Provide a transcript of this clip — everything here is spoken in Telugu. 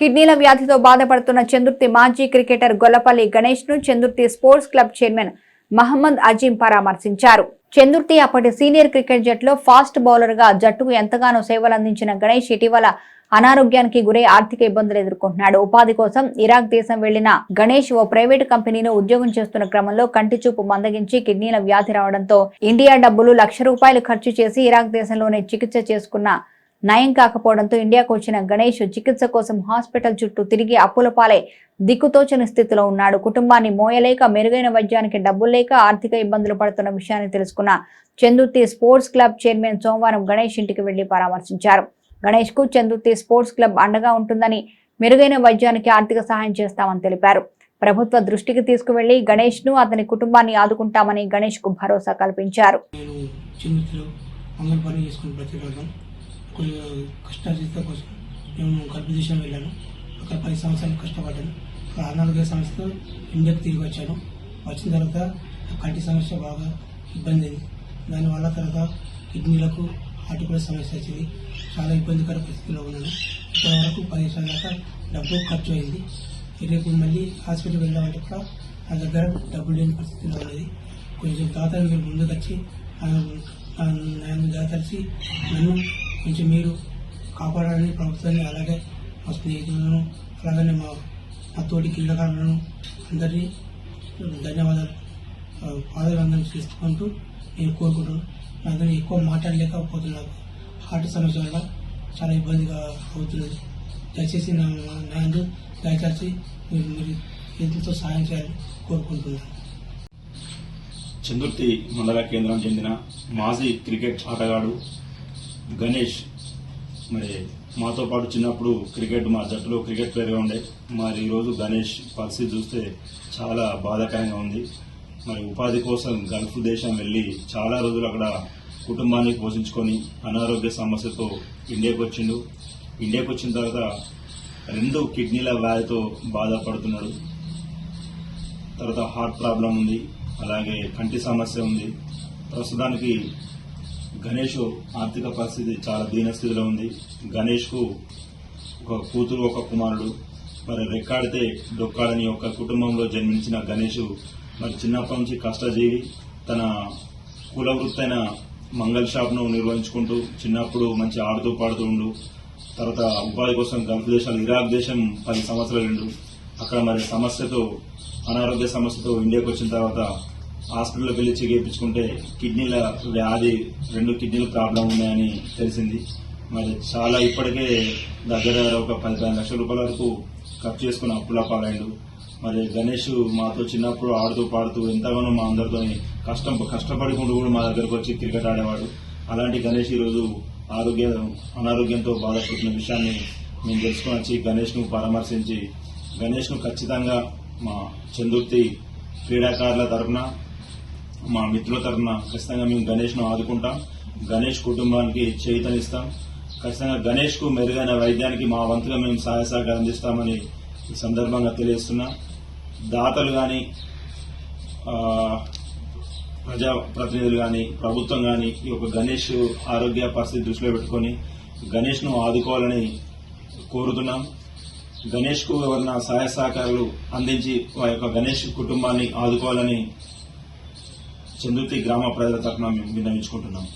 కిడ్నీల వ్యాధితో బాధపడుతున్న చందుర్తి మాజీ cricketer Gollapalli గణేష్ను Chandurthi sports club chairman Mohammed Azeem పరామర్శించారు. చందుర్తి అప్పటి సీనియర్ క్రికెట్ జట్లో ఫాస్ట్ బౌలర్గా జట్టుకు ఎంతగానో సేవలందించిన గణేష్ ఇటీవల అనారోగ్యానికి గురై ఆర్థిక ఇబ్బందులు ఎదుర్కొంటున్నాడు. ఉపాధి కోసం ఇరాక్ దేశం వెళ్ళిన గణేష్ ఓ ప్రైవేటు కంపెనీలో ఉద్యోగం చేస్తున్న క్రమంలో కంటి చూపు మందగించి కిడ్నీల వ్యాధి రావడంతో ఇండియా డబ్బులు లక్ష రూపాయలు ఖర్చు చేసి ఇరాక్ దేశంలోనే చికిత్స చేసుకున్న నయం కాకపోవడంతో ఇండియాకు వచ్చిన గణేష్ చికిత్స కోసం హాస్పిటల్ చుట్టూ తిరిగి అప్పుల పాలై దిక్కుతోచని స్థితిలో ఉన్నాడు. కుటుంబాన్ని మోయలేక మెరుగైన వైద్యానికి డబ్బులు లేక ఆర్థిక ఇబ్బందులు పడుతున్న విషయాన్ని తెలుసుకున్న చందుర్తి స్పోర్ట్స్ క్లబ్ చైర్మన్ సోమవారం గణేష్ ఇంటికి వెళ్ళి పరామర్శించారు. గణేష్కు చందుర్తి స్పోర్ట్స్ క్లబ్ అండగా ఉంటుందని మెరుగైన వైద్యానికి ఆర్థిక సహాయం చేస్తామని తెలిపారు. ప్రభుత్వ దృష్టికి తీసుకువెళ్ళి గణేష్ను అతని కుటుంబాన్ని ఆదుకుంటామని గణేష్కు భరోసా కల్పించారు. కష్టార్జిత కోసం నేను దేశం వెళ్ళాను. అక్కడ పది సంవత్సరాలు కష్టపడ్డాను. అక్కడ అనారోగ్య సమస్యతో ఇండియాకి తిరిగి వచ్చాను. వచ్చిన తర్వాత ఆ కంటి సమస్య బాగా ఇబ్బంది అయింది. దానివల్ల తర్వాత కిడ్నీలకు హార్ట్ సమస్య వచ్చింది. చాలా ఇబ్బందికర పరిస్థితిలో ఉన్నాను. ఇప్పటివరకు పది దాకా డబ్బు ఖర్చు అయింది. రేపు మళ్ళీ హాస్పిటల్ వెళ్ళామంటే కూడా నా దగ్గర డబ్బులు లేని పరిస్థితిలో ఉన్నది. కొంచెం తాతలు మీరు ముందుకు వచ్చి నన్ను దాతలిసి నన్ను నుంచి మీరు కాపాడాలని ప్రభుత్వాన్ని అలాగే మా స్నేహితులను అలాగే మా మా తోటి క్రీడాకారులను అందరినీ ధన్యవాదాలు. ఆ, చేసుకుంటూ నేను కోరుకుంటున్నాను. అందరూ ఎక్కువ మాట్లాడలేకపోతున్నాను. హార్ట్ సమస్య వల్ల చాలా ఇబ్బందిగా అవుతున్నది. దయచేసి నా నాయన దయచేసి మీరు మీరు ఎంతో సహాయం చేయాలని కోరుకుంటున్నాను. చందుర్తి మండల కేంద్రం చెందిన మాజీ క్రికెట్ ఆటగాడు గణేష్ మరి మాతో పాటు చిన్నప్పుడు క్రికెట్ మా జట్టులో క్రికెట్ ప్లేయర్గా ఉండే. మరి ఈరోజు గణేష్ పరిస్థితి చూస్తే చాలా బాధాకరంగా ఉంది. మరి ఉపాధి కోసం గల్ఫ్ దేశం వెళ్ళి చాలా రోజులు అక్కడ కుటుంబాన్ని పోషించుకొని అనారోగ్య సమస్యతో ఇండియాకి వచ్చిండు. ఇండియాకి వచ్చిన తర్వాత రెండు కిడ్నీల వ్యాధితో బాధపడుతున్నాడు. తర్వాత హార్ట్ ప్రాబ్లం ఉంది. అలాగే కంటి సమస్య ఉంది. ప్రస్తుతానికి గణేష్ ఆర్థిక పరిస్థితి చాలా దీనస్థితిలో ఉంది. గణేష్కు ఒక కూతురు ఒక కుమారుడు. మరి రెక్కాడితే డొక్కాడని ఒక కుటుంబంలో జన్మించిన గణేష్ మరి చిన్నప్పటి నుంచి కష్టజీవి. తన కుల వృత్తైన మంగళ షాప్ను నిర్వహించుకుంటూ చిన్నప్పుడు మంచి ఆడుతూ పాడుతూ ఉండు. తర్వాత ఉపాధి కోసం గల్ఫ్ దేశాలు ఇరాక్ దేశం పది సంవత్సరాలు అక్కడ మరి సమస్యతో అనారోగ్య సమస్యతో ఇండియాకి వచ్చిన తర్వాత హాస్పిటల్కి వెళ్ళి చేయించుకుంటే కిడ్నీల వ్యాధి రెండు కిడ్నీల ప్రాబ్లం ఉన్నాయని తెలిసింది. మరి చాలా ఇప్పటికే దగ్గర దగ్గర ఒక పదిహేను లక్షల రూపాయల వరకు ఖర్చు చేసుకుని అప్పుల పాలైండు. మరి గణేష్ మాతో చిన్నప్పుడు ఆడుతూ పాడుతూ ఎంతగానో మా అందరితో కష్టం కష్టపడుకుంటూ కూడా మా దగ్గరకు వచ్చి క్రికెట్ ఆడేవాడు. అలాంటి గణేష్ ఈరోజు ఆరోగ్య అనారోగ్యంతో బాధపడుతున్న విషయాన్ని మేము తెలుసుకొని వచ్చి గణేష్ను పరామర్శించి గణేష్ను ఖచ్చితంగా మా చందుర్తి క్రీడాకారుల తరఫున మా మిత్రుల తరఫున ఖచ్చితంగా మేము గణేష్ను ఆదుకుంటాం. గణేష్ కుటుంబానికి చేతనిస్తాం ఖచ్చితంగా గణేష్కు మెరుగైన వైద్యానికి మా వంతుగా మేము సహాయ సహకారం అందిస్తామని ఈ సందర్భంగా తెలియజేస్తున్నా. దాతలు కానీ ప్రజా ప్రతినిధులు కానీ ప్రభుత్వం కానీ ఈ యొక్క గణేష్ ఆరోగ్య పరిస్థితి దృష్టిలో పెట్టుకొని గణేష్ను ఆదుకోవాలని కోరుతున్నాం. గణేష్కు ఎవరైనా సహాయ సహకారాలు అందించి ఆ యొక్క గణేష్ కుటుంబాన్ని ఆదుకోవాలని చందుర్తి గ్రామ ప్రజల తరఫున మేము విన్నవించుకుంటున్నాం.